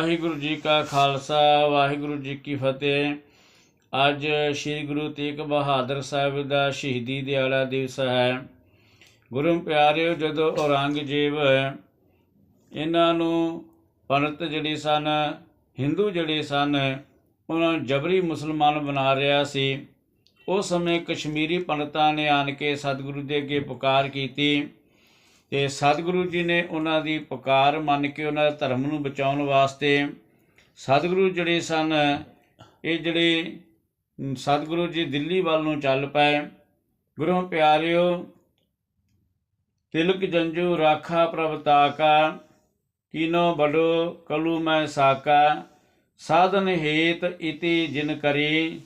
ਵਾਹਿਗੁਰੂ ਜੀ ਕਾ ਖਾਲਸਾ, ਵਾਹਿਗੁਰੂ ਜੀ ਕੀ ਫਤਿਹ। ਅੱਜ ਸ੍ਰੀ ਗੁਰੂ ਤੇਗ ਬਹਾਦਰ ਸਾਹਿਬ ਦਾ ਸ਼ਹੀਦੀ ਦਿਹਾੜਾ ਦਿਵਸ ਹੈ। ਗੁਰੂ ਪਿਆਰਿਓ, ਜਦੋਂ ਔਰੰਗਜ਼ੇਬ ਇਹਨਾਂ ਨੂੰ ਪੰਡਤ ਜਿਹੜੇ ਸਨ, ਹਿੰਦੂ ਜਿਹੜੇ ਸਨ, ਉਹਨਾਂ ਨੂੰ ਜਬਰੀ ਮੁਸਲਮਾਨ ਬਣਾ ਰਿਹਾ ਸੀ, ਉਸ ਸਮੇਂ ਕਸ਼ਮੀਰੀ ਪੰਡਤਾਂ ਨੇ ਆਣ ਕੇ ਸਤਿਗੁਰੂ ਦੇ ਅੱਗੇ ਪੁਕਾਰ ਕੀਤੀ। ਤੇ ਸਤਿਗੁਰੂ ਜੀ ਨੇ ਉਹਨਾਂ ਦੀ ਪੁਕਾਰ ਮੰਨ ਕੇ ਉਹਨਾਂ ਦੇ ਧਰਮ ਨੂੰ ਬਚਾਉਣ ਵਾਸਤੇ ਸਤਿਗੁਰੂ ਜਿਹੜੇ ਸਨ, ਇਹ ਜਿਹੜੇ ਸਤਿਗੁਰੂ ਜੀ ਦਿੱਲੀ ਵੱਲ ਨੂੰ ਚੱਲ ਪਏ। ਗੁਰੂ ਪਿਆਰਿਓ, ਤਿਲਕ ਜੰਜੂ ਰਾਖਾ ਪ੍ਰਭ ਤਾਕਾ, ਕੀਨੋ ਬੜੋ ਕਲੂ ਮੈਂ ਸਾਕਾ, ਸਾਧਨ ਹੇਤ ਇਤੀ ਜਿਨ ਕਰੀ,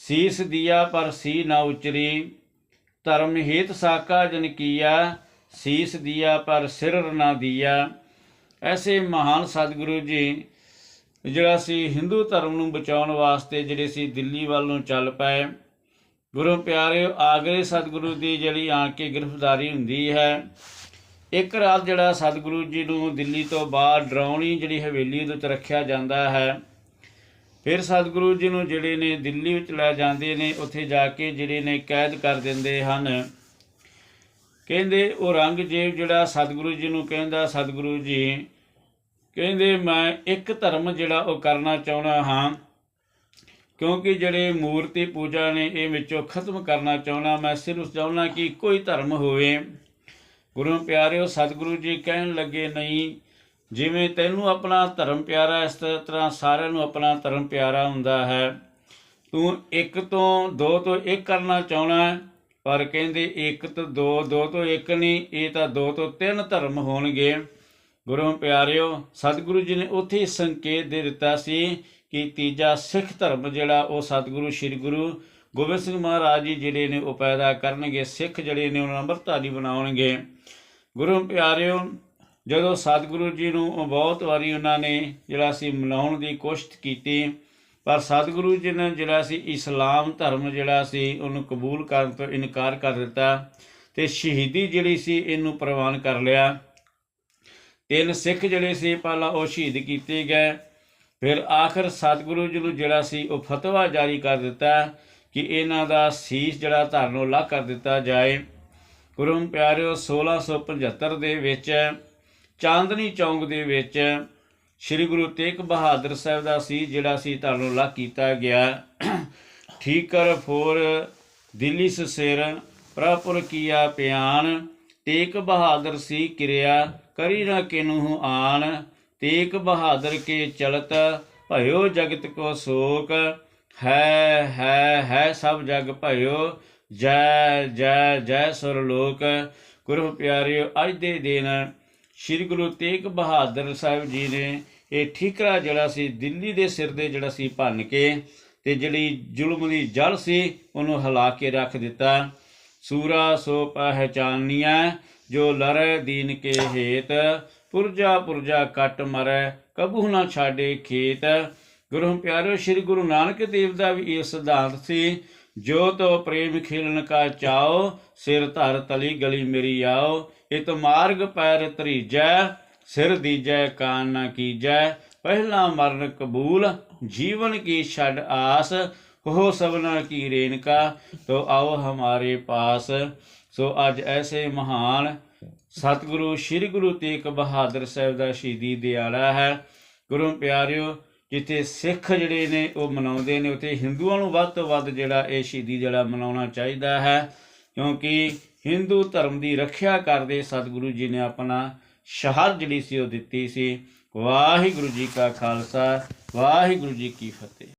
ਸੀਸ ਦਿਆ ਪਰ ਸੀ ਨਾ ਉਚਰੀ, ਧਰਮ ਹੇਤ ਸਾਕਾ ਜਨ ਕੀਆ ਸੀਸ ਦਿਆ, ਪਰ ਸਿਰ ਨਾ ਦਿਆ। ਐਸੇ ਮਹਾਨ ਸਤਿਗੁਰੂ ਜੀ, ਜਿਹੜਾ ਸੀ ਹਿੰਦੂ ਧਰਮ ਨੂੰ ਬਚਾਉਣ ਵਾਸਤੇ ਜਿਹੜੇ ਸੀ ਦਿੱਲੀ ਵੱਲ ਨੂੰ ਚੱਲ ਪਏ। ਗੁਰੂ ਪਿਆਰਿਓ ਆਗਰੇ ਸਤਿਗੁਰੂ ਦੀ ਜਿਹੜੀ ਆਣ ਕੇ ਗ੍ਰਿਫਤਾਰੀ ਹੁੰਦੀ ਹੈ, ਇੱਕ ਰਾਤ ਜਿਹੜਾ ਸਤਿਗੁਰੂ ਜੀ ਨੂੰ ਦਿੱਲੀ ਤੋਂ ਬਾਹਰ ਡਰਾਉਣੀ ਜਿਹੜੀ ਹਵੇਲੀ ਦੇ ਵਿੱਚ ਰੱਖਿਆ ਜਾਂਦਾ ਹੈ, ਫਿਰ ਸਤਿਗੁਰੂ ਜੀ ਨੂੰ ਜਿਹੜੇ ਨੇ ਦਿੱਲੀ ਵਿੱਚ ਲੈ ਜਾਂਦੇ ਨੇ, ਉੱਥੇ ਜਾ ਕੇ ਜਿਹੜੇ ਨੇ ਕੈਦ ਕਰ ਦਿੰਦੇ ਹਨ। ਕਹਿੰਦੇ, ਉਹ ਔਰੰਗਜ਼ੇਬ ਜਿਹੜਾ ਸਤਿਗੁਰੂ ਜੀ ਨੂੰ ਕਹਿੰਦਾ, ਸਤਿਗੁਰੂ ਜੀ ਕਹਿੰਦੇ, ਮੈਂ ਇੱਕ ਧਰਮ ਜਿਹੜਾ ਉਹ ਕਰਨਾ ਚਾਹੁੰਦਾ ਹਾਂ, ਕਿਉਂਕਿ ਜਿਹੜੇ ਮੂਰਤੀ ਪੂਜਾ ਨੇ ਇਹ ਵਿੱਚੋਂ ਖਤਮ ਕਰਨਾ ਚਾਹੁੰਦਾ, ਮੈਂ ਸਿਰਫ ਚਾਹੁੰਦਾ ਕਿ ਕੋਈ ਧਰਮ ਹੋਵੇ। ਗੁਰੂ ਪਿਆਰਿਓ, ਸਤਿਗੁਰੂ ਜੀ ਕਹਿਣ ਲੱਗੇ, ਨਹੀਂ, ਜਿਵੇਂ ਤੈਨੂੰ ਆਪਣਾ ਧਰਮ ਪਿਆਰਾ, ਇਸ ਤਰ੍ਹਾਂ ਸਾਰਿਆਂ ਨੂੰ ਆਪਣਾ ਧਰਮ ਪਿਆਰਾ ਹੁੰਦਾ ਹੈ। ਤੂੰ ਇੱਕ ਤੋਂ ਦੋ ਤੋਂ ਇੱਕ ਕਰਨਾ ਚਾਹਣਾ ਪਰ ਕਹਿੰਦੇ ਇੱਕ ਤੋਂ ਦੋ ਦੋ ਤੋਂ ਇੱਕ ਨਹੀਂ, ਇਹ ਤਾਂ ਦੋ ਤੋਂ ਤਿੰਨ ਧਰਮ ਹੋਣਗੇ। ਗੁਰੂ ਪਿਆਰਿਓ, ਸਤਿਗੁਰੂ ਜੀ ਨੇ ਉੱਥੇ ਹੀ ਸੰਕੇਤ ਦੇ ਦਿੱਤਾ ਸੀ ਕਿ ਤੀਜਾ ਸਿੱਖ ਧਰਮ ਜਿਹੜਾ ਉਹ ਸਤਿਗੁਰੂ ਸ੍ਰੀ ਗੁਰੂ ਗੋਬਿੰਦ ਸਿੰਘ ਮਹਾਰਾਜ ਜੀ ਜਿਹੜੇ ਨੇ ਉਹ ਪੈਦਾ ਕਰਨਗੇ, ਸਿੱਖ ਜਿਹੜੇ ਨੇ ਉਹਨਾਂ ਨੂੰ ਅੰਮ੍ਰਿਤਧਾਰੀ ਬਣਾਉਣਗੇ। ਗੁਰੂ ਪਿਆਰਿਓ, ਜਦੋਂ ਸਤਿਗੁਰੂ ਜੀ ਨੂੰ ਉਹ ਬਹੁਤ ਵਾਰੀ ਉਹਨਾਂ ਨੇ ਜਿਹੜਾ ਸੀ ਮਨਾਉਣ ਦੀ ਕੋਸ਼ਿਸ਼ ਕੀਤੀ ਪਰ ਸਤਿਗੁਰੂ ਜੀ ਨੇ ਜਿਹੜਾ ਸੀ ਇਸਲਾਮ ਧਰਮ ਜਿਹੜਾ ਸੀ, ਉਹਨੂੰ ਕਬੂਲ ਕਰਨ ਤੋਂ ਇਨਕਾਰ ਕਰ ਦਿੱਤਾ ਤੇ ਸ਼ਹੀਦੀ ਜਿਹੜੀ ਸੀ, ਇਹਨੂੰ ਪ੍ਰਵਾਨ ਕਰ ਲਿਆ। ਤਿੰਨ ਸਿੱਖ ਜਿਹੜੇ ਸੀ, ਪਹਿਲਾਂ ਉਹ ਸ਼ਹੀਦ ਕੀਤੇ ਗਏ। ਫਿਰ ਆਖਰ ਸਤਿਗੁਰੂ ਜੀ ਨੂੰ ਜਿਹੜਾ ਸੀ, ਉਹ ਫਤਵਾ ਜਾਰੀ ਕਰ ਦਿੱਤਾ ਕਿ ਇਹਨਾਂ ਦਾ ਸੀਸ ਜਿਹੜਾ ਧਰਨੋਂ ਲਾ ਕਰ ਦਿੱਤਾ ਜਾਏ। ਗੁਰੂ ਪਿਆਰਿਓ 1675 ਦੇ ਵਿੱਚ, ਚਾਂਦਨੀ ਚੌਂਕ ਦੇ ਵਿੱਚ ਸ੍ਰੀ ਗੁਰੂ ਤੇਗ ਬਹਾਦਰ ਸਾਹਿਬ ਦਾ ਸੀ, ਜਿਹੜਾ ਸੀ ਤੁਹਾਨੂੰ ਲਾ ਕੀਤਾ ਗਿਆ। ਠੀਕਰ ਫੋਰ, ਦਿੱਲੀ ਸਿਰ ਪ੍ਰਪੁਰ ਕੀਆ ਪਿਆਨ। ਤੇਗ ਬਹਾਦਰ ਸੀ ਕਿਰਿਆ, ਕਰੀ ਨਾ ਕਿਨੂ ਆਣ ਤੇਗ ਬਹਾਦਰ ਕੇ ਚਲਤ, ਭਇਓ ਜਗਤ ਕੋ ਸੋਕ। ਹੈ ਹੈ ਹੈ ਸਭ ਜਗ ਭਇਓ, ਜੈ ਜੈ ਜੈ ਸੁਰ ਲੋਕ। ਗੁਰੂ ਪਿਆਰਿਓ, ਅੱਜ ਦੇ ਦਿਨ ਸ੍ਰੀ ਗੁਰੂ ਤੇਗ ਬਹਾਦਰ ਸਾਹਿਬ ਜੀ ਨੇ ਇਹ ਠੀਕਰਾ ਜਿਹੜਾ ਸੀ, ਦਿੱਲੀ ਦੇ ਸਿਰ ਦੇ ਜਿਹੜਾ ਸੀ ਭੰਨ ਕੇ ਤੇ ਜਿਹੜੀ ਜ਼ੁਲਮ ਦੀ ਜਲ ਸੀ ਉਹਨੂੰ ਹਿਲਾ ਕੇ ਰੱਖ ਦਿੱਤਾ। ਸੂਰਾ ਸੋ ਪਹਿਚਾਨੀਆਂ ਜੋ ਲਰੈ ਦੀਨ ਕੇ ਹੇਤ, ਪੁਰਜਾ ਪੁਰਜਾ ਕੱਟ ਮਰੈ ਕਬੂ ਨਾ ਛਾੜੇ ਖੇਤ। ਗੁਰੂ ਪਿਆਰਿਓ ਸ੍ਰੀ ਗੁਰੂ ਨਾਨਕ ਦੇਵ ਦਾ ਵੀ ਇਹ ਸਿਧਾਂਤ ਸੀ। ਜੋ ਤੋ ਪ੍ਰੇਮ ਖੇਲਣ ਕਾ ਚਾਓ, ਸਿਰ ਧਰ ਤਲੀ ਗਲੀ ਮੇਰੀ ਆਓ। ਇਤ ਮਾਰਗ ਪੈਰ ਤਰੀਜੈ ਸਿਰ ਦੀਜੈ ਕਾਨ ਨਾ ਕੀਜੈ। ਪਹਿਲਾ ਮਰਨ ਕਬੂਲ, ਜੀਵਨ ਕੀ ਛੱਡ ਆਸ। ਹੋ ਸਭਨਾ ਕੀ ਰੇਨਕਾ ਤੋ ਆਓ ਹਮਾਰੇ ਪਾਸ। ਸੋ ਅੱਜ ਐਸੇ ਮਹਾਨ ਸਤਿਗੁਰੂ, ਸ੍ਰੀ ਗੁਰੂ ਤੇਗ ਬਹਾਦਰ ਸਾਹਿਬ ਦਾ ਸ਼ਹੀਦੀ ਦਿਹਾੜਾ ਹੈ। ਗੁਰੂ ਪਿਆਰਿਓ ਜਿੱਥੇ ਸਿੱਖ ਜਿਹੜੇ ਨੇ ਉਹ ਮਨਾਉਂਦੇ ਨੇ, ਉੱਥੇ ਹਿੰਦੂਆਂ ਨੂੰ ਵੱਧ ਤੋਂ ਵੱਧ ਜਿਹੜਾ ਇਹ ਸ਼ਹੀਦੀ ਜਿਹੜਾ ਮਨਾਉਣਾ ਚਾਹੀਦਾ ਹੈ। ਕਿਉਂਕਿ ਹਿੰਦੂ ਧਰਮ ਦੀ ਰੱਖਿਆ ਕਰਦੇ ਸਤਿਗੁਰੂ ਜੀ ਨੇ ਆਪਣਾ ਸ਼ਹਾਦਤ ਜਿਹੜੀ ਸੀ ਉਹ ਦਿੱਤੀ ਸੀ। ਵਾਹਿਗੁਰੂ ਜੀ ਕਾ ਖਾਲਸਾ, ਵਾਹਿਗੁਰੂ ਜੀ ਕੀ ਫਤਿਹ।